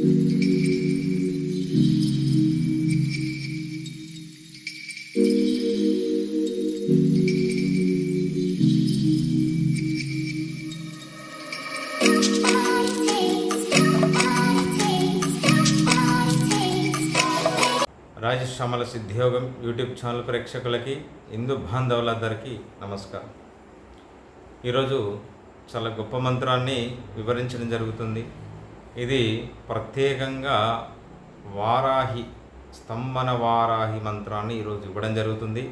Rajashyamala సిద్ధియోగం YouTube channel ప్రేక్షకులకి హిందూ బాంధవులందరికీ నమస్కారం. ఈరోజు చాలా గొప్ప మంత్రాన్ని వివరించడం జరుగుతుంది. ఇది ప్రత్యేకంగా వారాహి స్తంభన వారాహి మంత్రాన్ని ఈరోజు ఇవ్వడం జరుగుతుంది.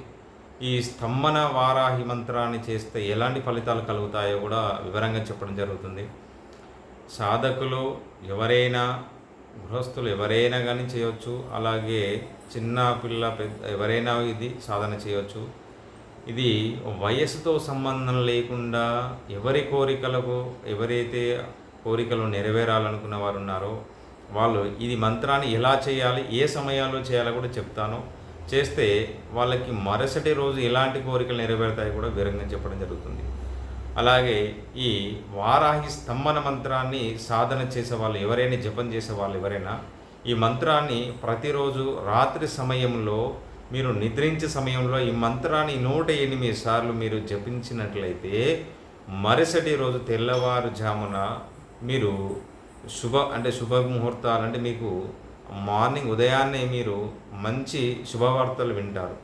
ఈ స్తంభన వారాహి మంత్రాన్ని చేస్తే ఎలాంటి ఫలితాలు కలుగుతాయో కూడా వివరంగా చెప్పడం జరుగుతుంది. సాధకులు ఎవరైనా గృహస్థులు ఎవరైనా కానీ చేయొచ్చు. అలాగే చిన్న పిల్ల పెద్ద ఎవరైనా ఇది సాధన చేయొచ్చు. ఇది వయసుతో సంబంధం లేకుండా ఎవరి కోరికలకు ఎవరైతే కోరికలు నెరవేరాలనుకున్న వారు ఉన్నారో వాళ్ళు ఇది మంత్రాన్ని ఎలా చేయాలి ఏ సమయాల్లో చేయాలో కూడా చెప్తాను. చేస్తే వాళ్ళకి మరుసటి రోజు ఎలాంటి కోరికలు నెరవేరుతాయి కూడా వివరంగా చెప్పడం జరుగుతుంది. అలాగే ఈ వారాహి స్తంభన మంత్రాన్ని సాధన చేసే వాళ్ళు ఎవరైనా జపం చేసే వాళ్ళు ఎవరైనా ఈ మంత్రాన్ని ప్రతిరోజు రాత్రి సమయంలో మీరు నిద్రించే సమయంలో ఈ మంత్రాన్ని నూట ఎనిమిది సార్లు మీరు జపించినట్లయితే మరుసటి రోజు తెల్లవారుజామున మీరు శుభ అంటే శుభ ముహూర్తాలు అంటే మీకు మార్నింగ్ ఉదయాన్నే మీరు మంచి శుభవార్తలు వింటారు.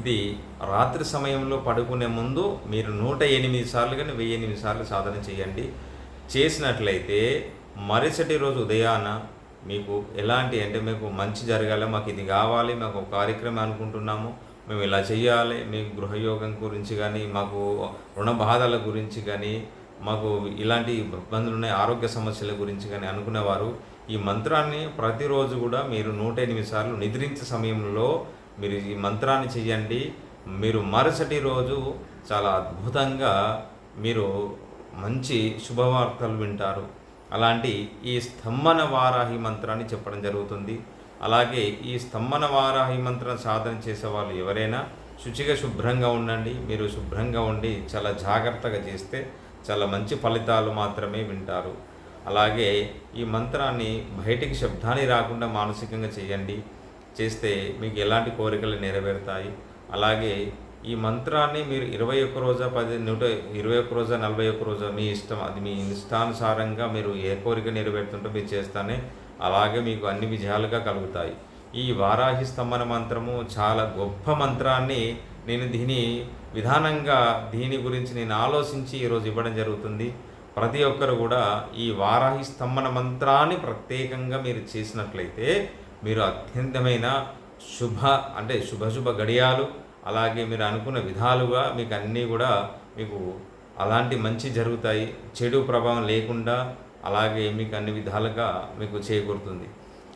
ఇది రాత్రి సమయంలో పడుకునే ముందు మీరు నూట ఎనిమిది సార్లు కానీ వెయ్యి ఎనిమిది సార్లు సాధన చేయండి. చేసినట్లయితే మరుసటి రోజు ఉదయాన మీకు ఎలాంటి అంటే మీకు మంచి జరగాలి మాకు ఇది కావాలి మాకు ఒక కార్యక్రమం అనుకుంటున్నాము మేము ఇలా చేయాలి మీకు గృహయోగం గురించి కానీ మాకు రుణ బాధల గురించి కానీ మాకు ఇలాంటి ఇబ్బందులు ఉన్నాయి. ఆరోగ్య సమస్యల గురించి కానీ అనుకునేవారు. ఈ మంత్రాన్ని ప్రతిరోజు కూడా మీరు నూట ఎనిమిది సార్లు నిద్రించే సమయంలో మీరు ఈ మంత్రాన్ని చేయండి మీరు మరుసటి రోజు చాలా అద్భుతంగా మీరు మంచి శుభవార్తలు వింటారు. అలాంటి ఈ స్తంభన వారాహి మంత్రాన్ని చెప్పడం జరుగుతుంది. అలాగే ఈ స్తంభన వారాహి మంత్రం సాధన చేసే వాళ్ళు ఎవరైనా శుచిగా శుభ్రంగా ఉండండి. మీరు శుభ్రంగా ఉండి చాలా జాగ్రత్తగా చేస్తే చాలా మంచి ఫలితాలు మాత్రమే వింటారు. అలాగే ఈ మంత్రాన్ని బయటికి శబ్దాన్ని రాకుండా మానసికంగా చేయండి. చేస్తే మీకు ఎలాంటి కోరికలు నెరవేరుతాయి? అలాగే ఈ మంత్రాన్ని మీరు ఇరవై ఒక్క రోజా పది నూట ఇరవై ఒక్క రోజా నలభై ఒక్క రోజా మీ ఇష్టం అది మీ ఇష్టానుసారంగా మీరు ఏ కోరిక నెరవేరుతుంటో మీరు చేస్తానే అలాగే మీకు అన్ని విజయాలుగా కలుగుతాయి. ఈ వారాహి స్తంభన మంత్రము చాలా గొప్ప మంత్రాన్ని నేను దీని విధానంగా దీని గురించి నేను ఆలోచించి ఈరోజు ఇవ్వడం జరుగుతుంది. ప్రతి ఒక్కరు కూడా ఈ వారాహి స్తంభన మంత్రాన్ని ప్రత్యేకంగా మీరు చేసినట్లయితే మీరు అత్యంతమైన శుభ అంటే శుభ శుభ గడియాలు అలాగే మీరు అనుకున్న విధాలుగా మీకు అన్నీ కూడా మీకు అలాంటి మంచి జరుగుతాయి. చెడు ప్రభావం లేకుండా అలాగే మీకు అన్ని విధాలుగా మీకు చేకూరుతుంది.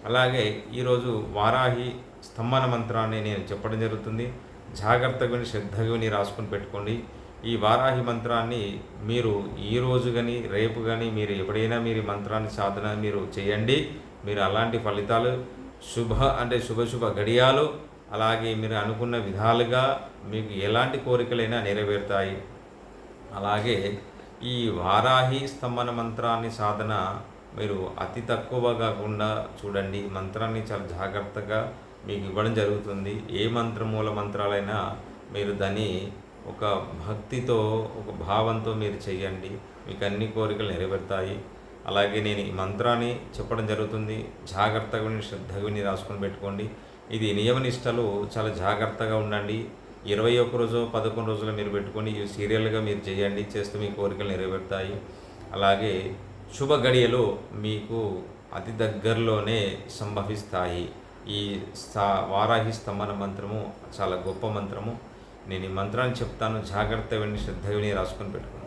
అలాగే ఈరోజు వారాహి స్తంభన మంత్రాన్ని నేను చెప్పడం జరుగుతుంది. జాగ్రత్తగా విని శ్రద్ధగా రాసుకొని పెట్టుకోండి. ఈ వారాహి మంత్రాన్ని మీరు ఈ రోజు కానీ రేపు కానీ మీరు ఎప్పుడైనా మీరు ఈ మంత్రాన్ని సాధన మీరు చేయండి. మీరు అలాంటి ఫలితాలు శుభ అంటే శుభ శుభ గడియాలు అలాగే మీరు అనుకున్న విధాలుగా మీకు ఎలాంటి కోరికలైనా నెరవేరుతాయి. అలాగే ఈ వారాహి స్తంభన మంత్రాన్ని సాధన మీరు అతి తక్కువ కాకుండా చూడండి. మంత్రాన్ని చాలా జాగ్రత్తగా మీకు ఇవ్వడం జరుగుతుంది. ఏ మంత్ర మూల మంత్రాలైనా మీరు దాన్ని ఒక భక్తితో ఒక భావంతో మీరు చేయండి. మీకు అన్ని కోరికలు నెరవేరుతాయి. అలాగే నేను ఈ మంత్రాన్ని చెప్పడం జరుగుతుంది. జాగ్రత్తగా విని శ్రద్ధగా విని రాసుకొని పెట్టుకోండి. ఇది నియమ నిష్టలు చాలా జాగ్రత్తగా ఉండండి. ఇరవై ఒక్క రోజు పదకొండు రోజులు మీరు పెట్టుకొని ఇవి సీరియల్గా మీరు చేయండి. చేస్తే మీ కోరికలు నెరవేరుతాయి. అలాగే శుభ గడియలు మీకు అతి దగ్గరలోనే సంభవిస్తాయి. ఈ స్థా వారాహి స్తంభన మంత్రము చాలా గొప్ప మంత్రము. నేను ఈ మంత్రాన్ని చెప్తాను జాగ్రత్త విని శ్రద్ధ విని రాసుకొని పెట్టుకున్నాను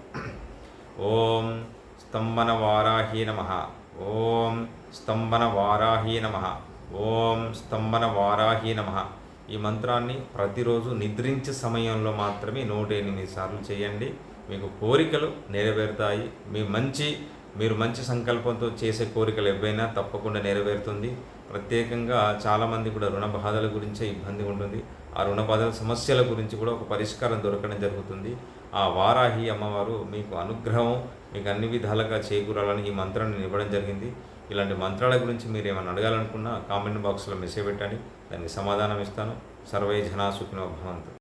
ఓం స్తంభన వారాహి నమ. ఓం స్తంభన వారాహి నమ. ఓం స్తంభన వారాహి నమ. ఈ మంత్రాన్ని ప్రతిరోజు నిద్రించే సమయంలో మాత్రమే నూట ఎనిమిది సార్లు చేయండి. మీకు కోరికలు నెరవేరుతాయి. మీ మంచి మీరు మంచి సంకల్పంతో చేసే కోరికలు ఏవైనా తప్పకుండా నెరవేరుతుంది. ప్రత్యేకంగా చాలామంది కూడా రుణ బాధల గురించే ఇబ్బంది ఉంటుంది. ఆ రుణ బాధల సమస్యల గురించి కూడా ఒక పరిష్కారం దొరకడం జరుగుతుంది. ఆ వారాహి అమ్మవారు మీకు అనుగ్రహం మీకు అన్ని విధాలుగా చేకూరాలని ఈ మంత్రాన్ని ఇవ్వడం జరిగింది. ఇలాంటి మంత్రాల గురించి మీరు ఏమైనా అడగాలనుకున్నా కామెంట్ బాక్స్లో మెసేజ్ పెట్టండి. దానికి సమాధానం ఇస్తాను. సర్వే జనా సుఖినో భవంతు.